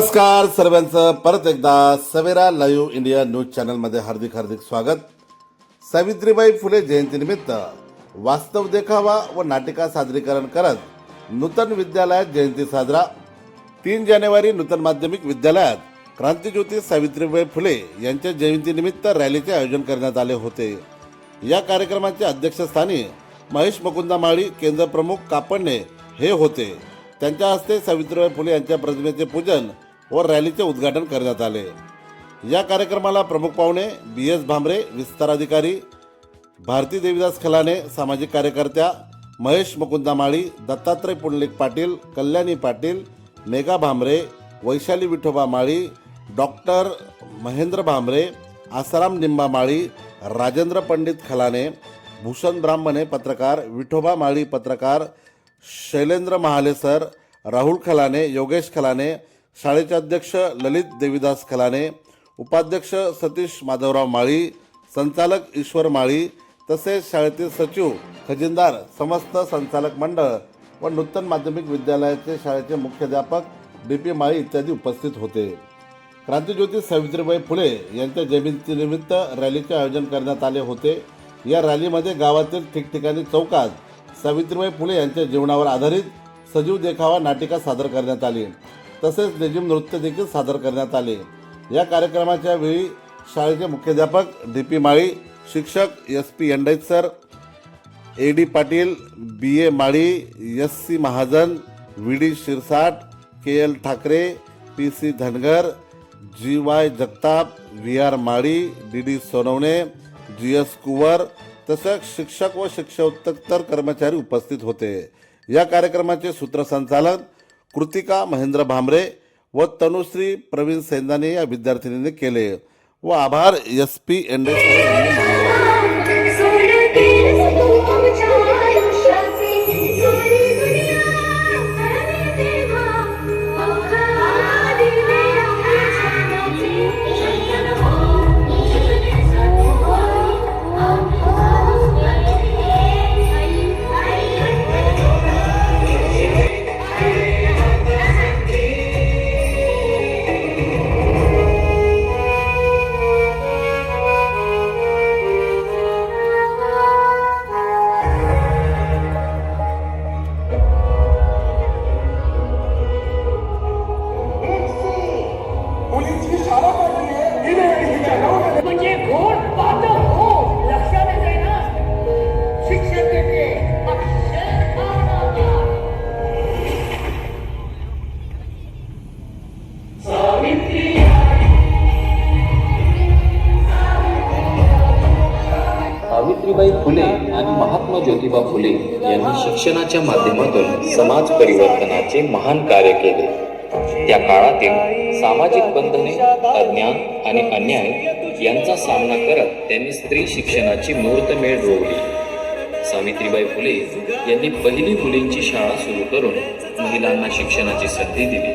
नमस्कार सर्वांचं. परत एकदा सवेरा लाईव्ह इंडिया न्यूज चॅनलमध्ये हार्दिक हार्दिक स्वागत. सावित्रीबाई फुले जयंतीनिमित्त वास्तव देखावा व नाटिका सादरीकरण करत नूतन विद्यालयात जयंती साजरा. तीन जानेवारी नूतन माध्यमिक विद्यालयात क्रांतीज्योती सावित्रीबाई फुले यांच्या जयंतीनिमित्त रॅलीचे आयोजन करण्यात आले होते. या कार्यक्रमाच्या अध्यक्षस्थानी महेश मुकुंदा माळी केंद्रप्रमुख कापडणे हे होते. त्यांच्या हस्ते सावित्रीबाई फुले यांच्या प्रतिमेचे पूजन व रॅलीचे उद्घाटन करण्यात आले. या कार्यक्रमाला प्रमुख पाहुणे बी एस भांबरे विस्ताराधिकारी भारती देवीदास खलाने सामाजिक कार्यकर्त्या महेश मुकुंदा माळी दत्तात्रय पुंडलिक पाटील कल्याणी पाटील मेघा भांबरे वैशाली विठोबा माळी डॉक्टर महेंद्र भांबरे आसाराम निंबा माळी राजेंद्र पंडित खलाने भूषण ब्राह्मणे पत्रकार विठोबा माळी पत्रकार शैलेंद्र महाले सर राहुल खलाने योगेश खलाने शाळेचे अध्यक्ष ललित देवीदास खलाने उपाध्यक्ष सतीश माधवराव माळी संचालक ईश्वर माळी तसेच शाळेतील सचिव खजिनदार समस्त संचालक मंडळ व नूतन माध्यमिक विद्यालयाचे शाळेचे मुख्याध्यापक डी पी माळी इत्यादी उपस्थित होते. क्रांतीज्योती सावित्रीबाई फुले यांच्या जयंतीनिमित्त रॅलीचे आयोजन करण्यात आले होते. या रॅलीमध्ये गावातील ठिकठिकाणी चौकात सावित्रीबाई फुले यांच्या जीवनावर आधारित सजीव देखावा नाटिका सादर करण्यात आली. तसेच लेझिम नृत्य देखील सादर करण्यात आले. या कार्यक्रमाच्या वेळी शाळेचे मुख्याध्यापक डी पी माळी शिक्षक S P Yandait sir A D Patil B A Mali S C Mahajan V D Shirsat K L Thackeray P C Dhangar G Y Jagtap V R Mali D D Sonawane G S Kuwar तसंच शिक्षक व शिक्षकोत्तर कर्मचारी उपस्थित होते. या कार्यक्रमाचे सूत्रसंचालन कृतिका महेंद्र भांबरे व तनुश्री प्रवीण सैंदाने या विद्यार्थिनींनी केले. व आभार एस पी एंडे म्हणजे गोड पाहतं हो लक्षात येते ना? शिक्षक येते अक्षर सावित्रीबाई फुले आणि महात्मा ज्योतिबा फुले यांनी शिक्षणाच्या माध्यमातून समाज परिवर्तनाचे महान कार्य केले. त्या काळातील सामाजिक बंधने अज्ञान आणि अन्याय यांचा सामना करत त्यांनी स्त्री शिक्षणाची मुहूर्तमेढ रोवली. सावित्रीबाई फुले यांनी पहिली मुलींची शाळा सुरू करून महिलांना शिक्षणाची संधी दिली.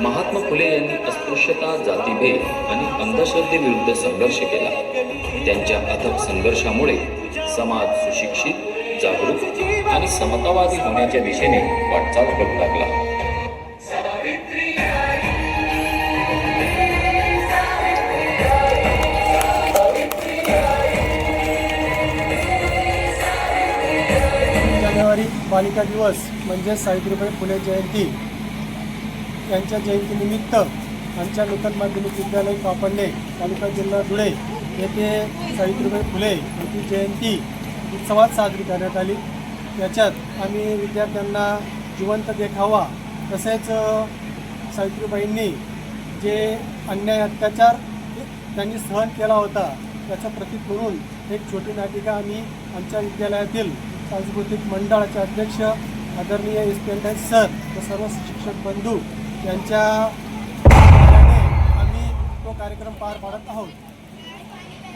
महात्मा फुले यांनी अस्पृश्यता जातीभेद आणि अंधश्रद्धेविरुद्ध संघर्ष केला. त्यांच्या अथक संघर्षामुळे समाज सुशिक्षित जागरूक आणि समतावादी होण्याच्या दिशेने वाटचाल करू लागला. बालिका दिवस म्हणजे सावित्रीबाई फुले जयंती. यांच्या जयंतीनिमित्त आमच्या नूतन माध्यमिक विद्यालय कापडणे तालुका जिल्हा धुळे येथे सावित्रीबाई फुले यांची जयंती उत्सवात साजरी करण्यात आली. याच्यात आम्ही विद्यार्थ्यांना जिवंत देखावा तसेच सावित्रीबाईंनी जे अन्याय अत्याचार त्यांनी सहन केला होता त्याचं प्रतीक म्हणून एक छोटी नाटिका आम्ही आमच्या विद्यालयातील सांस्कृतिक मंडळाचे अध्यक्ष आदरणीय एस पी एल सर व सर्व शिक्षक बंधू यांच्या आम्ही तो कार्यक्रम पार पाडत आहोत.